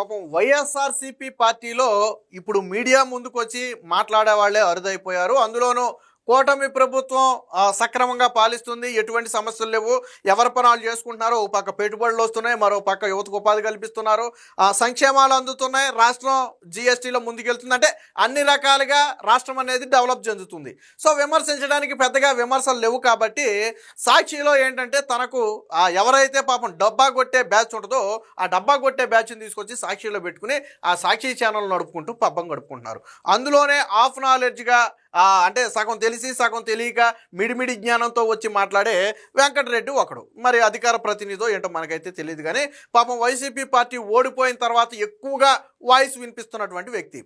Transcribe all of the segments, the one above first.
పాపం వైఎస్ఆర్సీపీ పార్టీలో ఇప్పుడు మీడియా ముందుకు వచ్చి మాట్లాడే వాళ్ళే అరుదైపోయారు. అందులోనూ కూటమి ప్రభుత్వం సక్రమంగా పాలిస్తుంది. ఎటువంటి సమస్యలు లేవు. ఎవరి పనాలు చేసుకుంటున్నారు ఓ పక్క పెట్టుబడులు వస్తున్నాయి మరో పక్క యువతకు ఉపాధి కల్పిస్తున్నారు. సంక్షేమాలు అందుతున్నాయి. రాష్ట్రం జిఎస్టీలో ముందుకెళ్తుంది. అంటే అన్ని రకాలుగా రాష్ట్రం అనేది డెవలప్ చెందుతుంది. సో విమర్శించడానికి పెద్దగా విమర్శలు లేవు కాబట్టి సాక్షిలో ఏంటంటే తనకు ఎవరైతే పాపం డబ్బా కొట్టే బ్యాచ్ ఉంటుందో ఆ డబ్బా కొట్టే బ్యాచ్ని తీసుకొచ్చి సాక్షిలో పెట్టుకుని ఆ సాక్షి ఛానల్ నడుపుకుంటూ పబ్బం గడుపుకుంటున్నారు. అందులోనే ఆఫ్ నాలెడ్జ్గా అంటే సగం తెలిసి సగం తెలియక మిడిమిడి జ్ఞానంతో వచ్చి మాట్లాడే వెంకటరెడ్డి ఒకడు. మరి అధికార ప్రతినిధో ఏంటో మనకైతే తెలియదు కానీ పాపం వైసీపీ పార్టీ ఓడిపోయిన తర్వాత ఎక్కువగా వాయిస్ వినిపిస్తున్నటువంటి వ్యక్తి.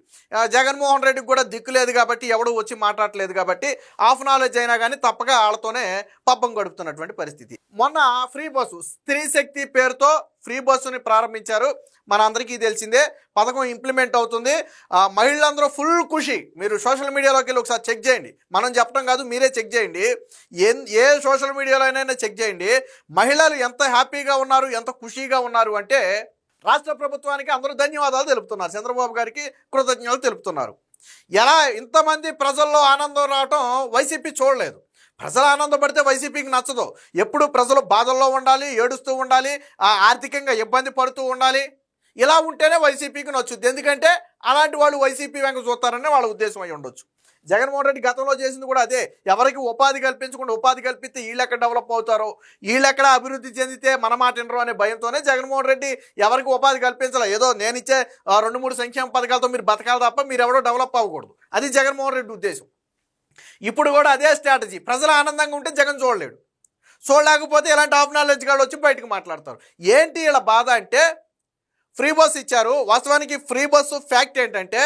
జగన్మోహన్ రెడ్డికి కూడా దిక్కు లేదు కాబట్టి ఎవడు వచ్చి మాట్లాడలేదు కాబట్టి హాఫ్ నాలెడ్జ్ అయినా కానీ తప్పక వాళ్ళతోనే పబ్బం గడుపుతున్నటువంటి పరిస్థితి. మొన్న ఫ్రీ బస్సు స్త్రీ శక్తి పేరుతో ఫ్రీ బస్సుని ప్రారంభించారు. మనందరికీ తెలిసిందే పథకం ఇంప్లిమెంట్ అవుతుంది. మహిళలందరూ ఫుల్ ఖుషి. మీరు సోషల్ మీడియాలోకి వెళ్ళి ఒకసారి చెక్ చేయండి. మనం చెప్పడం కాదు మీరే చెక్ చేయండి. ఏ ఏ సోషల్ మీడియాలో అయినా చెక్ చేయండి. మహిళలు ఎంత హ్యాపీగా ఉన్నారు ఎంత ఖుషీగా ఉన్నారు అంటే రాష్ట్ర ప్రభుత్వానికి అందరూ ధన్యవాదాలు తెలుపుతున్నారు. చంద్రబాబు గారికి కృతజ్ఞతలు తెలుపుతున్నారు. ఎలా ఇంతమంది ప్రజల్లో ఆనందం రావటం వైసీపీ చూడలేదు. ప్రజలు ఆనందపడితే వైసీపీకి నచ్చదు. ఎప్పుడు ప్రజలు బాధల్లో ఉండాలి ఏడుస్తూ ఉండాలి ఆర్థికంగా ఇబ్బంది పడుతూ ఉండాలి. ఇలా ఉంటేనే వైసీపీకి నచ్చుద్ది. ఎందుకంటే అలాంటి వాళ్ళు వైసీపీ వెంక చూస్తారనే వాళ్ళ ఉద్దేశం అయి ఉండొచ్చు. జగన్మోహన్ రెడ్డి గతంలో చేసింది కూడా అదే. ఎవరికి ఉపాధి కల్పించకుండా ఉపాధి కల్పిస్తే వీళ్ళు ఎక్కడ డెవలప్ అవుతారో? వీళ్ళు ఎక్కడ అభివృద్ధి చెందితే మన మాట వినరు అనే భయంతోనే జగన్మోహన్ రెడ్డి ఎవరికి ఉపాధి కల్పించాలి. ఏదో నేను ఇచ్చే ఆ, రెండు మూడు సంక్షేమ పథకాలతో మీరు బతకాలి తప్ప మీరు ఎవరో డెవలప్ అవ్వకూడదు. అది జగన్మోహన్ రెడ్డి ఉద్దేశం. ఇప్పుడు కూడా అదే స్ట్రాటజీ ప్రజలు ఆనందంగా ఉంటే జగన్ చూడలేడు. చూడలేకపోతే ఇలాంటి ఆఫ్ నాలెడ్జ్ గాడు వచ్చి బయటకు మాట్లాడతారు. ఏంటి ఇలా బాధ అంటే ఫ్రీ బస్ ఇచ్చారు. వాస్తవానికి ఫ్రీ బస్సు ఫ్యాక్ట్ ఏంటంటే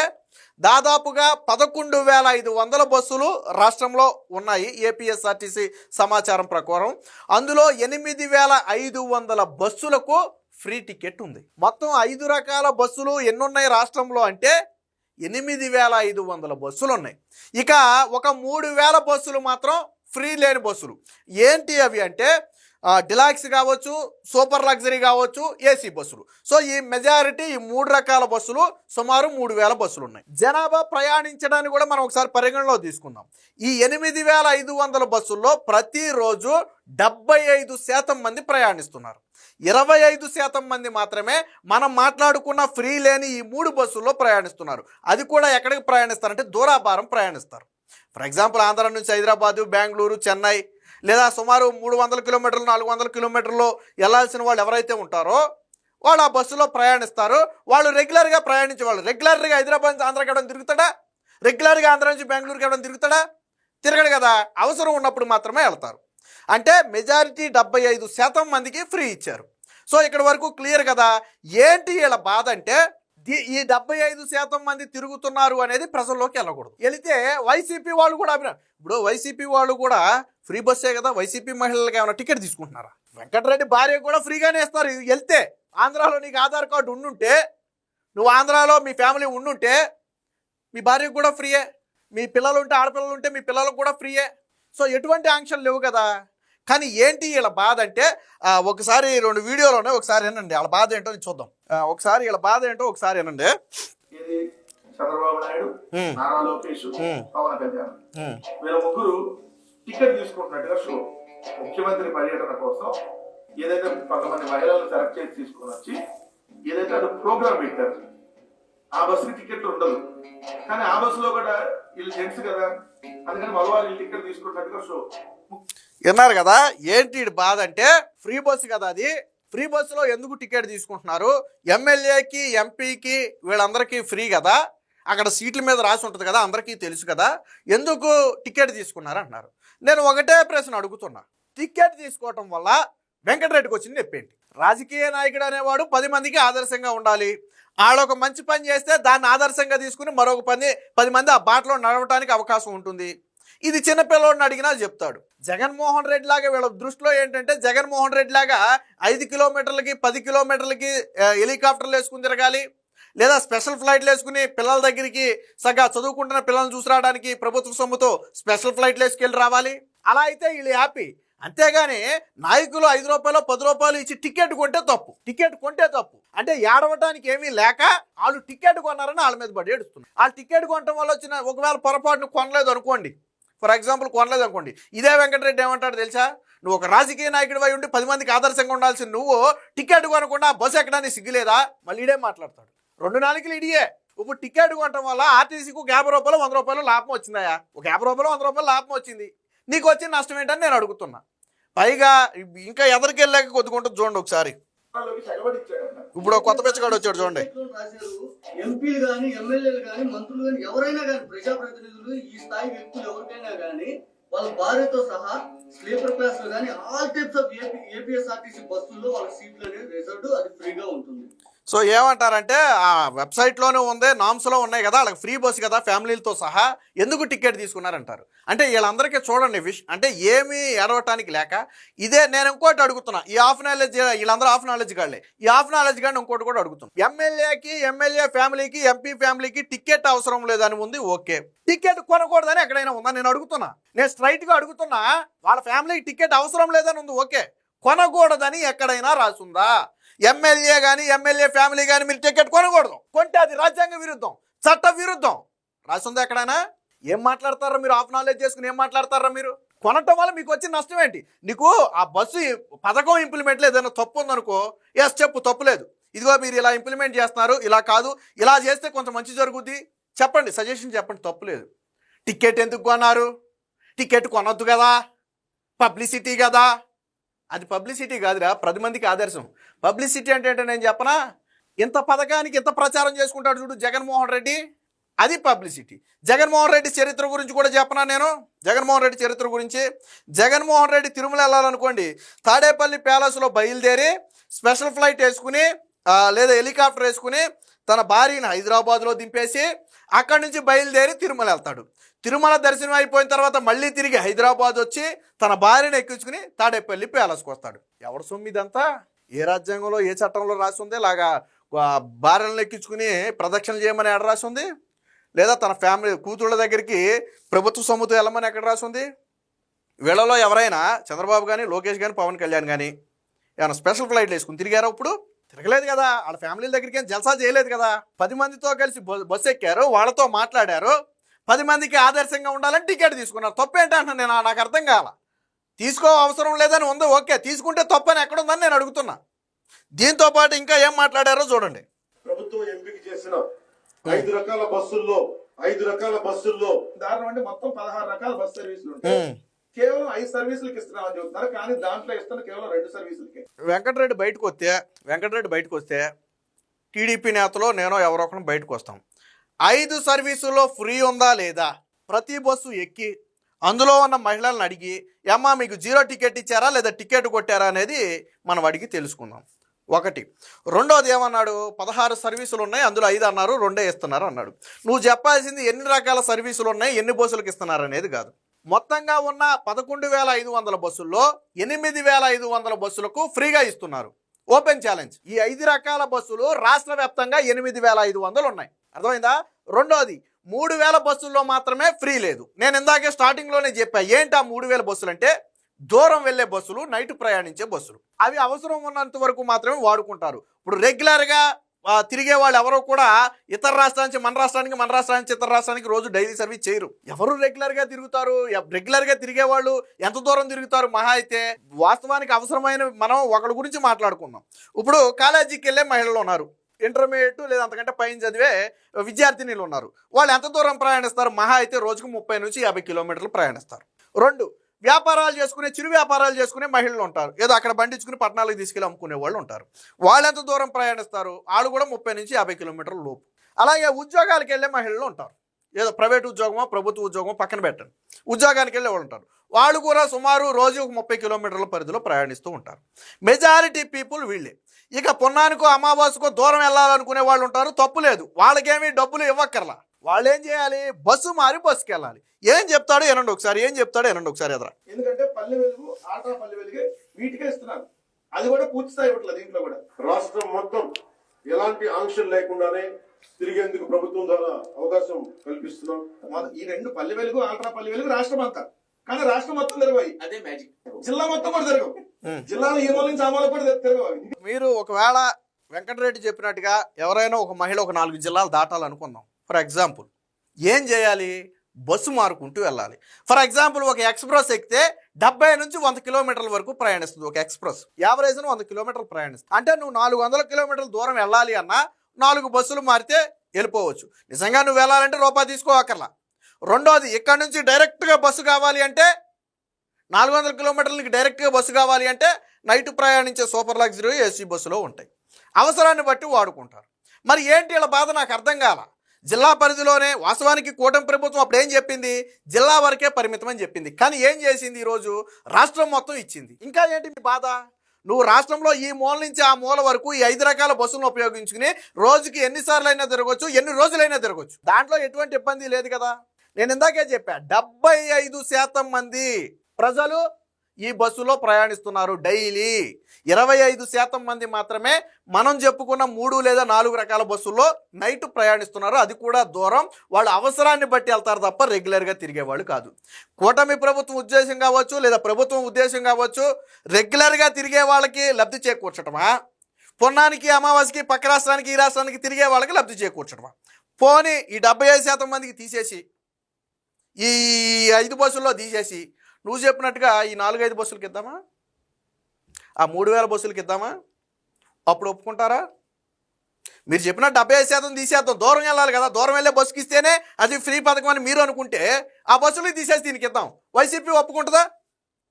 దాదాపుగా పదకొండు వేల ఐదు వందల బస్సులు రాష్ట్రంలో ఉన్నాయి ఏపీఎస్ఆర్టీసీ సమాచారం ప్రకారం. అందులో ఎనిమిది వేల ఐదు వందల బస్సులకు ఫ్రీ టికెట్ ఉంది. మొత్తం ఐదు రకాల బస్సులు ఎన్నున్నాయి రాష్ట్రంలో అంటే ఎనిమిది వేల ఐదు వందల బస్సులు ఉన్నాయి. ఇక ఒక మూడు వేల బస్సులు మాత్రం ఫ్రీ లేని బస్సులు. ఏంటి అవి అంటే డిలాక్స్ కావచ్చు సూపర్ లగ్జరీ కావచ్చు ఏసీ బస్సులు. సో ఈ మెజారిటీ ఈ మూడు రకాల బస్సులు సుమారు మూడు వేల బస్సులు ఉన్నాయి. జనాభా ప్రయాణించడానికి కూడా మనం ఒకసారి పరిగణలో తీసుకుందాం. ఈ ఎనిమిది వేల ఐదు వందల బస్సుల్లో ప్రతిరోజు డెబ్బై ఐదు శాతం మంది ప్రయాణిస్తున్నారు. ఇరవై ఐదు శాతం మంది మాత్రమే మనం మాట్లాడుకున్న ఫ్రీ లేని ఈ మూడు బస్సుల్లో ప్రయాణిస్తున్నారు. అది కూడా ఎక్కడికి ప్రయాణిస్తారంటే దూరాభారం ప్రయాణిస్తారు. ఫర్ ఎగ్జాంపుల్ ఆంధ్ర నుంచి హైదరాబాదు బెంగళూరు చెన్నై లేదా సుమారు మూడు వందల కిలోమీటర్లు నాలుగు వందల కిలోమీటర్లు వెళ్ళాల్సిన వాళ్ళు ఎవరైతే ఉంటారో వాళ్ళు ఆ బస్సులో ప్రయాణిస్తారు. వాళ్ళు రెగ్యులర్గా ప్రయాణించే వాళ్ళు రెగ్యులర్గా హైదరాబాద్ నుంచి ఆంధ్రాకి ఎవడం తిరుగుతాడా? రెగ్యులర్గా ఆంధ్ర నుంచి బెంగళూరుకి ఎవడం తిరుగుతాడా? తిరగడు కదా. అవసరం ఉన్నప్పుడు మాత్రమే వెళ్తారు. అంటే మెజారిటీ డెబ్బై ఐదు శాతం మందికి ఫ్రీ ఇచ్చారు. సో ఇక్కడ వరకు క్లియర్ కదా. ఏంటి వీళ్ళ బాధ అంటే ఈ డెబ్బై ఐదు శాతం మంది తిరుగుతున్నారు అనేది ప్రజల్లోకి వెళ్ళకూడదు. వెళితే వైసీపీ వాళ్ళు కూడా అభినా ఇప్పుడు వైసీపీ వాళ్ళు కూడా ఫ్రీ బస్సే కదా వైసీపీ మహిళలకు ఏమైనా టికెట్ తీసుకుంటున్నారా? వెంకటరెడ్డి భార్య కూడా ఫ్రీగానే ఇస్తారు. వెళ్తే ఆంధ్రాలో నీకు ఆధార్ కార్డు ఉండుంటే నువ్వు ఆంధ్రాలో మీ ఫ్యామిలీ ఉండుంటే మీ భార్యకు కూడా ఫ్రీయే. మీ పిల్లలు ఉంటే ఆడపిల్లలు ఉంటే మీ పిల్లలకు కూడా ఫ్రీయే. సో ఎటువంటి ఆంక్షలు లేవు కదా. కానీ ఏంటి వీళ్ళ బాధ అంటే ఒకసారి రెండు వీడియోలు ఉన్నాయి ఒకసారి వినండి. వాళ్ళ బాధ ఏంటో చూద్దాం. ఒకసారి వీళ్ళ బాధ ఏంటో ఒకసారి వినండి. ఇది చంద్రబాబు నాయుడు. నారా లోకేష్. పవన్ కళ్యాణ్. ఉమ్, వీళ్ళ ముగ్గురు టికెట్ తీసుకుంటున్నట్టుగా షో. ముఖ్యమంత్రి పర్యటన కోసం ఏదైతే కొంతమంది మహిళలను సెలెక్ట్ చేసి తీసుకొని వచ్చి ఏదైతే అది ప్రోగ్రామ్ పెట్టారు ఆ బస్సుకి టికెట్ ఉండదు. కానీ ఆ బస్సులో కూడా వీళ్ళు జెంట్స్ కదా. అందుకని మగవాళ్ళు వీళ్ళు టికెట్ తీసుకుంటున్నట్టుగా షో. విన్నారు కదా? ఏంటి బాధ అంటే ఫ్రీ బస్సు కదా అది. ఫ్రీ బస్సులో ఎందుకు టికెట్ తీసుకుంటున్నారు? ఎమ్మెల్యేకి ఎంపీకి వీళ్ళందరికీ ఫ్రీ కదా? అక్కడ సీట్ల మీద రాసి ఉంటుంది కదా అందరికీ తెలుసు కదా. ఎందుకు టికెట్ తీసుకున్నారు అంటున్నారు. నేను ఒకటే ప్రశ్న అడుగుతున్నా. టికెట్ తీసుకోవటం వల్ల వెంకటరెడ్డికి వచ్చింది చెప్పేంటి? రాజకీయ నాయకుడు అనేవాడు పది మందికి ఆదర్శంగా ఉండాలి. ఆడొక మంచి పని చేస్తే దాన్ని ఆదర్శంగా తీసుకుని మరొక పని పది మంది ఆ బాటలో నడవటానికి అవకాశం ఉంటుంది. ఇది చిన్నపిల్లవాడిని అడిగినా చెప్తాడు. జగన్మోహన్ రెడ్డి లాగా వీళ్ళ దృష్టిలో ఏంటంటే జగన్మోహన్ రెడ్డి లాగా ఐదు కిలోమీటర్లకి పది కిలోమీటర్లకి హెలికాప్టర్లు వేసుకుని తిరగాలి లేదా స్పెషల్ ఫ్లైట్లు వేసుకుని పిల్లల దగ్గరికి సగా చదువుకుంటున్న పిల్లల్ని చూసి రావడానికి ప్రభుత్వ సొమ్ముతో స్పెషల్ ఫ్లైట్లు వేసుకెళ్ళి రావాలి. అలా అయితే వీళ్ళు హ్యాపీ. అంతేగాని నాయకులు ఐదు రూపాయలు పది రూపాయలు ఇచ్చి టికెట్ కొంటే తప్పు. టికెట్ కొంటే తప్పు. అంటే ఏడవటానికి ఏమీ లేక వాళ్ళు టికెట్ కొన్నారని వాళ్ళ మీద పడి ఏడుస్తున్నారు. వాళ్ళు టికెట్ కొనటం వల్ల వచ్చిన ఒకవేళ పొరపాటును కొనలేదు అనుకోండి ఫర్ ఎగ్జాంపుల్ కొనలేదు అనుకోండి ఇదే వెంకటరెడ్డి ఏమంటాడు తెలుసా? నువ్వు ఒక రాజకీయ నాయకుడు అయి ఉండి పది మందికి ఆదర్శంగా ఉండాల్సిన నువ్వు టికెట్ కొనకుండా బస్సు ఎక్కడానికి సిగ్గులేదా? మళ్ళీ ఇడే మాట్లాడతాడు. రెండు నాలుగులు ఇడియే. ఇప్పుడు టికెట్ కొనటం వల్ల ఆర్టీసీకి ఒక యాభై రూపాయలు వంద రూపాయలు లాభం వచ్చిందాయా ఒక యాభై రూపాయలు వంద రూపాయలు లాభం వచ్చింది. నీకు వచ్చిన నష్టం ఏంటని నేను అడుగుతున్నా. పైగా ఇంకా ఎదరికి వెళ్ళాక కొద్దుకుంటుంది చూడండి ఒకసారి. ఇప్పుడు కొత్త పిచ్చగాడు వచ్చాడు చూడండి. ఎంపీలు కానీ ఎమ్మెల్యేలు కానీ మంత్రులు కానీ ఎవరైనా కానీ ప్రజాప్రతినిధులు ఈ స్థాయి వ్యక్తులు ఎవరికైనా కానీ వాళ్ళ భార్యతో సహా స్లీపర్ క్లాస్లో కానీ ఆల్ టైప్స్ ఆఫ్ ఏపీఎస్ఆర్టీసీ బస్సుల్లో వాళ్ళ సీట్లు అనేది రిజర్వ్డ్ అది ఫ్రీగా ఉంటుంది. సో ఏమంటారంటే ఆ వెబ్సైట్లోనే ఉంది నామ్స్లో ఉన్నాయి కదా వాళ్ళకి ఫ్రీ బస్ కదా ఫ్యామిలీలతో సహా ఎందుకు టికెట్ తీసుకున్నారంటారు? అంటే వీళ్ళందరికీ చూడండి విష్ అంటే ఏమీ ఎడవటానికి లేక ఇదే నేను ఇంకోటి అడుగుతున్నా ఈ హాఫ్ నాలెడ్జ్ వీళ్ళందరూ హాఫ్ నాలెడ్జ్ గాళ్ళే ఈ హాఫ్ నాలెడ్జ్ గాడిని ఇంకోటి కూడా అడుగుతున్నా. ఎమ్మెల్యేకి ఎమ్మెల్యే ఫ్యామిలీకి ఎంపీ ఫ్యామిలీకి టికెట్ అవసరం లేదని ఉంది ఓకే. టికెట్ కొనకూడదని ఎక్కడైనా ఉందా? నేను అడుగుతున్నా. నేను స్ట్రైట్గా అడుగుతున్నా వాళ్ళ ఫ్యామిలీకి టికెట్ అవసరం లేదని ఉంది ఓకే. కొనకూడదని ఎక్కడైనా రాసుందా? ఎమ్మెల్యే కానీ ఎమ్మెల్యే ఫ్యామిలీ కానీ మీరు టికెట్ కొనకూడదు. కొంటే అది రాజ్యాంగ విరుద్ధం చట్ట విరుద్ధం. రాసిందా ఎక్కడైనా? ఏం మాట్లాడతారా మీరు? ఆఫ్ నాలెడ్జ్ చేసుకుని ఏం మాట్లాడతారా మీరు? కొనటం వల్ల మీకు వచ్చిన నష్టం ఏంటి? నీకు ఆ బస్సు పథకం ఇంప్లిమెంట్లో ఏదైనా తప్పు ఉందనుకో ఎస్ చెప్పు తప్పు లేదు. ఇదిగో మీరు ఇలా ఇంప్లిమెంట్ చేస్తున్నారు ఇలా కాదు ఇలా చేస్తే కొంత మంచి జరుగుద్ది. చెప్పండి సజెషన్ చెప్పండి తప్పు లేదు. టికెట్ ఎందుకు కొన్నారు? టికెట్ కొనొద్దు కదా. పబ్లిసిటీ కదా. అది పబ్లిసిటీ కాదురా పది మందికి ఆదర్శం. పబ్లిసిటీ అంటే ఏంటో నేను చెప్పనా? ఇంత పథకానికి ఇంత ప్రచారం చేసుకుంటాడు చూడు జగన్మోహన్ రెడ్డి. అది పబ్లిసిటీ. జగన్మోహన్ రెడ్డి చరిత్ర గురించి కూడా చెప్పనా నేను? జగన్మోహన్ రెడ్డి చరిత్ర గురించి. జగన్మోహన్ రెడ్డి తిరుమల వెళ్ళాలనుకోండి తాడేపల్లి ప్యాలెస్లో బయలుదేరి స్పెషల్ ఫ్లైట్ వేసుకుని లేదా హెలికాప్టర్ వేసుకుని తన భార్యను హైదరాబాద్లో దింపేసి అక్కడి నుంచి బయలుదేరి తిరుమల వెళ్తాడు. తిరుమల దర్శనం అయిపోయిన తర్వాత మళ్ళీ తిరిగి హైదరాబాద్ వచ్చి తన భార్యను ఎక్కించుకుని తాడేపల్లి ప్యాలెస్కి వస్తాడు. ఎవరు సొమ్ము ఇదంతా? ఏ రాజ్యాంగంలో ఏ చట్టంలో రాసి ఉంది లాగా భార్యలను ఎక్కించుకుని ప్రదక్షిణలు చేయమని ఎక్కడ రాసి ఉంది లేదా తన ఫ్యామిలీ కూతుళ్ళ దగ్గరికి ప్రభుత్వ సొమ్ముతో వెళ్ళమని ఎక్కడ రాసి ఉంది వీళ్ళలో ఎవరైనా చంద్రబాబు కానీ లోకేష్ కానీ పవన్ కళ్యాణ్ కానీ ఏమైనా స్పెషల్ ఫ్లైట్లు వేసుకుని తిరిగారా ఇప్పుడు? తిరగలేదు కదా. వాళ్ళ ఫ్యామిలీల దగ్గరికి ఏం జల్సా చేయలేదు కదా. పది మందితో కలిసి బస్సు ఎక్కారు వాళ్ళతో మాట్లాడారు. పది మందికి ఆదర్శంగా ఉండాలని టికెట్ తీసుకున్నారు. తప్పేంటి అంటున్నా నేను నాకు అర్థం కాల. తీసుకో అవసరం లేదని ఉంది ఓకే. తీసుకుంటే తప్పని ఎక్కడుందని నేను అడుగుతున్నా. దీంతో పాటు ఇంకా ఏం మాట్లాడారో చూడండి. ప్రభుత్వం ఎంపిక చేసిన ఐదు రకాల బస్సుల్లో ఐదు రకాల బస్సుల్లో. దారుణం అంటే మొత్తం పదహారు రకాల బస్ సర్వీసులు ఉంటాయి. కేవలం ఐదు సర్వీసులకి ఇస్తున్నామని చెబుతున్నారు కానీ దాంట్లో ఇస్తున్న కేవలం రెండు సర్వీసులకి. వెంకటరెడ్డి బయటకు వస్తే వెంకటరెడ్డి బయటకు వస్తే టీడీపీ నేతలో నేను ఎవరో ఒకరు బయటకు వస్తాం. ఐదు సర్వీసుల్లో ఫ్రీ ఉందా లేదా? ప్రతి బస్సు ఎక్కి అందులో ఉన్న మహిళలను అడిగి ఏమ్మా మీకు జీరో టికెట్ ఇచ్చారా లేదా టికెట్ కొట్టారా? అనేది మనం అడిగి తెలుసుకుందాం. ఒకటి. రెండోది ఏమన్నాడు? పదహారు సర్వీసులు ఉన్నాయి అందులో ఐదు అన్నారు రెండే ఇస్తున్నారు అన్నాడు. నువ్వు చెప్పాల్సింది ఎన్ని రకాల సర్వీసులు ఉన్నాయి ఎన్ని బస్సులకు ఇస్తున్నారు అనేది కాదు. మొత్తంగా ఉన్న పదకొండు వేల ఐదు వందల బస్సుల్లో ఎనిమిది వేల ఐదు వందల బస్సులకు ఫ్రీగా ఇస్తున్నారు. Open challenge. ఈ ఐదు రకాల బస్సులు రాష్ట్ర వ్యాప్తంగా ఎనిమిది వేల ఐదు వందలు ఉన్నాయి. అర్థమైందా? రెండోది మూడు వేల బస్సుల్లో మాత్రమే ఫ్రీ లేదు. నేను ఇందాకే స్టార్టింగ్లోనే చెప్పా ఏంటి ఆ మూడు వేల బస్సులు అంటే? దూరం వెళ్ళే బస్సులు నైట్ ప్రయాణించే బస్సులు. అవి అవసరం ఉన్నంత వరకు మాత్రమే వాడుకుంటారు. ఇప్పుడు రెగ్యులర్గా తిరిగే వాళ్ళు ఎవరో కూడా ఇతర రాష్ట్రాల నుంచి మన రాష్ట్రానికి మన రాష్ట్రానికి నుంచి ఇతర రాష్ట్రానికి రోజు డైలీ సర్వీస్ చేయరు. ఎవరు రెగ్యులర్గా తిరుగుతారు? రెగ్యులర్గా తిరిగే వాళ్ళు ఎంత దూరం తిరుగుతారు? మహా అయితే వాస్తవానికి అవసరమైన మనం ఒకరి గురించి మాట్లాడుకుందాం. ఇప్పుడు కాలేజీకి వెళ్ళే మహిళలు ఉన్నారు. ఇంటర్మీడియట్ లేదా అంతకంటే పైన చదివే విద్యార్థినిలు ఉన్నారు. వాళ్ళు ఎంత దూరం ప్రయాణిస్తారు? మహా అయితే రోజుకు ముప్పై నుంచి యాభై కిలోమీటర్లు ప్రయాణిస్తారు. రెండు వ్యాపారాలు చేసుకునే చిరు వ్యాపారాలు చేసుకునే మహిళలు ఉంటారు. ఏదో అక్కడ బండించుకుని పట్టణాలకు తీసుకెళ్ళి అమ్ముకునే వాళ్ళు ఉంటారు. వాళ్ళు ఎంత దూరం ప్రయాణిస్తారు? వాళ్ళు కూడా ముప్పై నుంచి యాభై కిలోమీటర్ల లోపు. అలాగే ఉద్యోగాలకు వెళ్ళే మహిళలు ఉంటారు. ఏదో ప్రైవేట్ ఉద్యోగమో ప్రభుత్వ ఉద్యోగమో పక్కన పెట్టండి ఉద్యోగానికి వెళ్ళే వాళ్ళు ఉంటారు. వాళ్ళు కూడా సుమారు రోజు ఒక ముప్పై కిలోమీటర్ల పరిధిలో ప్రయాణిస్తూ ఉంటారు. మెజారిటీ పీపుల్ వీళ్ళే. ఇక పొన్నానికో అమావాస్యకో దూరం వెళ్ళాలనుకునే వాళ్ళు ఉంటారు. తప్పు లేదు. వాళ్ళకేమీ డబ్బులు ఇవ్వక్కర్లా. వాళ్ళు ఏం చేయాలి? బస్సు మారి బస్సుకి వెళ్ళాలి ఏం చెప్తాడో వినండి ఒకసారి ఏం చెప్తాడో వినండి ఒకసారి ఎదరా. ఎందుకంటే పల్లె వెలుగు ఆటా పల్లె వెలుగే వీటికే ఇస్తున్నారు. అది కూడా పూర్తి స్థాయి ఇవ్వట్లేదు దీంట్లో కూడా. రాష్ట్రం మొత్తం ఎలాంటి ఆంక్షలు లేకుండానే తిరిగేందుకు ప్రభుత్వం ద్వారా అవకాశం కల్పిస్తున్నాం. ఈ రెండు పల్లె వెలుగు ఆల్ట్రా పల్లె వెలుగు రాష్ట్రం అంతా. కానీ రాష్ట్రం మొత్తం తిరగయి అదే మ్యాజిక్ జిల్లా మొత్తం కూడా తిరగవు. ఉం. జిల్లాలో ఈ మూల నుంచి ఆ మూల కూడా తిరగవు అవి. మీరు ఒకవేళ వెంకటరెడ్డి చెప్పినట్టుగా ఎవరైనా ఒక మహిళ ఒక నాలుగు జిల్లాలు దాటాలనుకుందాం ఫర్ ఎగ్జాంపుల్ ఏం చేయాలి? బస్సు మారుకుంటూ వెళ్ళాలి. ఫర్ ఎగ్జాంపుల్ ఒక ఎక్స్ప్రెస్ ఎక్కితే డెబ్బై నుంచి వంద కిలోమీటర్ల వరకు ప్రయాణిస్తుంది ఒక ఎక్స్ప్రెస్. యావరేజ్ వంద కిలోమీటర్లు ప్రయాణిస్తుంది. అంటే నువ్వు నాలుగు వందల కిలోమీటర్ల దూరం వెళ్ళాలి అన్నా నాలుగు బస్సులు మారితే వెళ్ళిపోవచ్చు. నిజంగా నువ్వు వెళ్ళాలంటే రూపాయి తీసుకోవక్కర్లా రెండోది ఇక్కడ నుంచి డైరెక్ట్గా బస్సు కావాలి అంటే నాలుగు వందల కిలోమీటర్లకి డైరెక్ట్గా బస్సు కావాలి అంటే నైట్ ప్రయాణించే సూపర్ లగ్జరీ ఏసీ బస్సులో ఉంటాయి. అవసరాన్ని బట్టి వాడుకుంటారు. మరి ఏంటి వీళ్ళ బాధ? నాకు అర్థం కాల. జిల్లా పరిధిలోనే వాస్తవానికి కూటమి ప్రభుత్వం అప్పుడు ఏం చెప్పింది? జిల్లా వరకే పరిమితం అని చెప్పింది. కానీ ఏం చేసింది ఈరోజు? రాష్ట్రం మొత్తం ఇచ్చింది. ఇంకా ఏంటి మీ బాధ? నువ్వు రాష్ట్రంలో ఈ మూల నుంచి ఆ మూల వరకు ఈ ఐదు రకాల బస్సులను ఉపయోగించుకుని రోజుకి ఎన్నిసార్లు అయినా తిరగవచ్చు ఎన్ని రోజులైనా తిరగచ్చు. దాంట్లో ఎటువంటి ఇబ్బంది లేదు కదా? నేను ఇందాకే చెప్పా డెబ్బై ఐదు శాతం మంది ప్రజలు ఈ బస్సులో ప్రయాణిస్తున్నారు డైలీ. ఇరవై ఐదు శాతం మంది మాత్రమే మనం చెప్పుకున్న మూడు లేదా నాలుగు రకాల బస్సుల్లో నైట్ ప్రయాణిస్తున్నారు. అది కూడా దూరం. వాళ్ళు అవసరాన్ని బట్టి వెళ్తారు తప్ప రెగ్యులర్గా తిరిగేవాళ్ళు కాదు. కూటమి ప్రభుత్వం ఉద్దేశం కావచ్చు లేదా ప్రభుత్వం ఉద్దేశం కావచ్చు రెగ్యులర్గా తిరిగే వాళ్ళకి లబ్ధి చేకూర్చటమా? పొన్నానికి అమావాస్యకి పక్క రాష్ట్రానికి ఈ రాష్ట్రానికి తిరిగే వాళ్ళకి లబ్ధి చేకూర్చడమా పోనీ ఈ డెబ్బై ఐదు శాతం మందికి తీసేసి ఈ ఐదు బస్సుల్లో తీసేసి నువ్వు చెప్పినట్టుగా ఈ నాలుగైదు బస్సులకి ఇద్దామా? ఆ మూడు వేల బస్సులకి ఇద్దామా? అప్పుడు ఒప్పుకుంటారా? మీరు చెప్పిన డెబ్బై ఐదు శాతం తీసేద్దాం దూరం వెళ్ళాలి కదా దూరం వెళ్ళే బస్సుకి ఇస్తేనే అది ఫ్రీ పథకం అని మీరు అనుకుంటే ఆ బస్సులు తీసేసి దీనికి ఇద్దాం. వైసీపీ ఒప్పుకుంటుందా?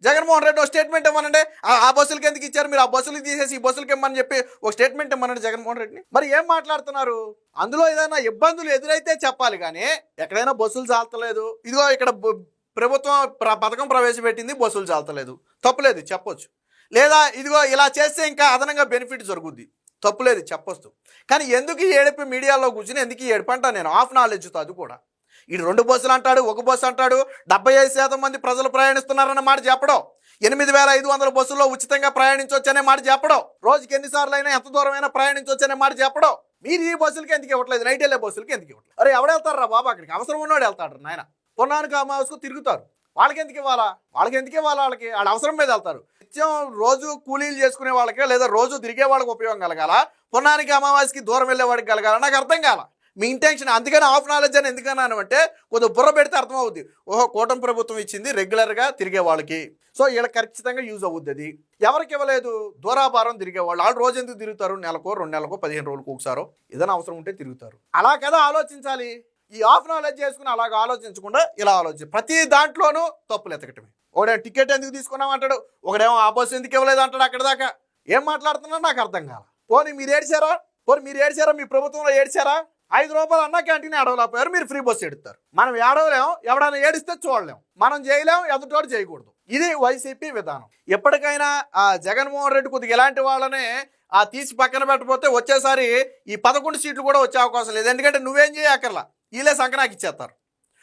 జగన్మోహన్ రెడ్డి ఒక స్టేట్మెంట్ ఇవ్వనండి. ఆ- బస్సులకి ఎందుకు ఇచ్చారు? మీరు ఆ బస్సులు తీసేసి ఈ బస్సులకి ఇమ్మని చెప్పి ఒక స్టేట్మెంట్ ఇమ్మనండి జగన్మోహన్ రెడ్డిని. మరి ఏం మాట్లాడుతున్నారు? అందులో ఏదైనా ఇబ్బందులు ఎదురైతే చెప్పాలి కానీ ఎక్కడైనా బస్సులు చాలతలేదు ఇదిగో ఇక్కడ ప్రభుత్వం ప్ర- పథకం ప్రవేశపెట్టింది బస్సులు చాలతలేదు. తప్పులేదు చెప్పొచ్చు. లేదా ఇదిగో ఇలా చేస్తే ఇంకా అదనంగా బెనిఫిట్ జరుగుద్ది. తప్పులేదు చెప్పొచ్చు. కానీ ఎందుకు ఏడిపి మీడియాలో కూర్చుని ఎందుకు ఏడుపు అంటా నేను? హాఫ్ నాలెడ్జ్తో అది కూడా. ఇటు రెండు బస్సులు అంటాడు ఒక బస్సు అంటాడు డెబ్బై ఐదు శాతం మంది ప్రజలు ప్రయాణిస్తున్నారన్న మాట చెప్పడం. ఎనిమిది వేల ఐదు వందల బస్సుల్లో ఉచితంగా ప్రయాణించవచ్చు అనే మాట చెప్పడం. రోజుకి ఎన్నిసార్లు అయినా ఎంత దూరమైనా ప్రయాణించవచ్చు అనే మాట చెప్పడం. మీరు ఈ బస్సులకి ఎందుకు ఇవ్వట్లేదు? నైట్ వెళ్ళే బస్సులకి ఎందుకు ఇవ్వట్లేదు? అరే ఎవడెళ్తారా వెళ్తారు రా బాబా అక్కడికి? అవసరం ఉన్నాడు వెళ్తాడు నాయన? పొన్నానికి అమావాస్యకు తిరుగుతారు. వాళ్ళకి ఎందుకు ఇవ్వాలా? వాళ్ళకి ఎందుకు ఇవ్వాలా వాళ్ళకి? వాళ్ళ అవసరం మీద వెళ్తారు. నిత్యం రోజు కూలీలు చేసుకునే వాళ్ళకి లేదా రోజు తిరిగే వాళ్ళకి ఉపయోగం కలగాల? పొన్నానికి అమావాస్యకి దూరం వెళ్ళే వాడికి కలగాల? నాకు అర్థం కాల. మీ ఇంటెన్షన్ అందుకని ఆఫ్ నాలెడ్జ్ అని ఎందుకన్నాను అంటే కొద్దిగా బుర్ర పెడితే అర్థమవుద్ది. ఓహో కూటమి ప్రభుత్వం ఇచ్చింది రెగ్యులర్గా తిరిగే వాళ్ళకి. సో వీళ్ళకి ఖచ్చితంగా యూజ్ అవుద్ది అది. ఎవరికి ఇవ్వలేదు? దూరాభారం తిరిగే వాళ్ళు. వాళ్ళు రోజు ఎందుకు తిరుగుతారు? నెలకో రెండు నెలకో పదిహేను రోజులకు ఒకసారో ఏదైనా అవసరం ఉంటే తిరుగుతారు. అలా కదా ఆలోచించాలి. ఈ ఆఫ్ నాలెడ్జ్ చేసుకుని అలాగ ఆలోచించకుండా ఇలా ఆలోచించి. ప్రతి దాంట్లోనూ తప్పులు ఎతకటమే. ఒకడే టికెట్ ఎందుకు తీసుకున్నాం అంటాడు. ఒకడేమో ఆ బస్సు ఎందుకు ఇవ్వలేదు అంటాడు అక్కడ దాకా. ఏం మాట్లాడుతున్నా నాకు అర్థం కాల. పోనీ మీరు ఏడ్చారా? పోనీ మీరు ఏడ్చారా? మీ ప్రభుత్వంలో ఏడ్చారా? ఐదు రూపాయలు అన్న క్యాంటీన్ ఏడవలేకపోయారు మీరు ఫ్రీ బస్సు ఎడతారు మనం ఏడవలేము ఎవడైనా ఏడిస్తే చూడలేం. మనం చేయలేం. ఎదుటోడు చేయకూడదు. ఇది వైసీపీ విధానం. ఎప్పటికైనా ఆ జగన్మోహన్ రెడ్డి కొద్దిగా ఇలాంటి వాళ్ళనే ఆ తీసి పక్కన పెట్టకపోతే వచ్చేసారి ఈ పదకొండు సీట్లు కూడా వచ్చే అవకాశం లేదు. ఎందుకంటే నువ్వేం చేయక్కర్లా. వీళ్ళే సంకనాకి ఇచ్చేస్తారు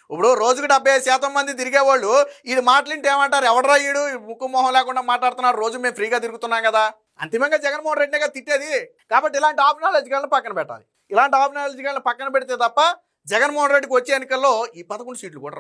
ఇప్పుడు రోజుకు డెబ్బై శాతం మంది తిరిగేవాళ్ళు ఇది మాటలింటే ఏమంటారు? ఎవడరా ఈడు? ముక్కు మొహం లేకుండా మాట్లాడుతున్నారు. రోజు మేము ఫ్రీగా తిరుగుతున్నాం కదా. అంతిమంగా జగన్మోహన్ రెడ్డిగా తిట్టేది. కాబట్టి ఇలాంటి ఆఫ్ నాలెడ్జ్ పక్కన పెట్టాలి. ఇలాంటి ఆఫ్ నాలెడ్జ్ పక్కన పెడితే తప్ప జగన్మోహన్ రెడ్డికి వచ్చే ఎన్నికల్లో ఈ పదకొండు సీట్లు కూడా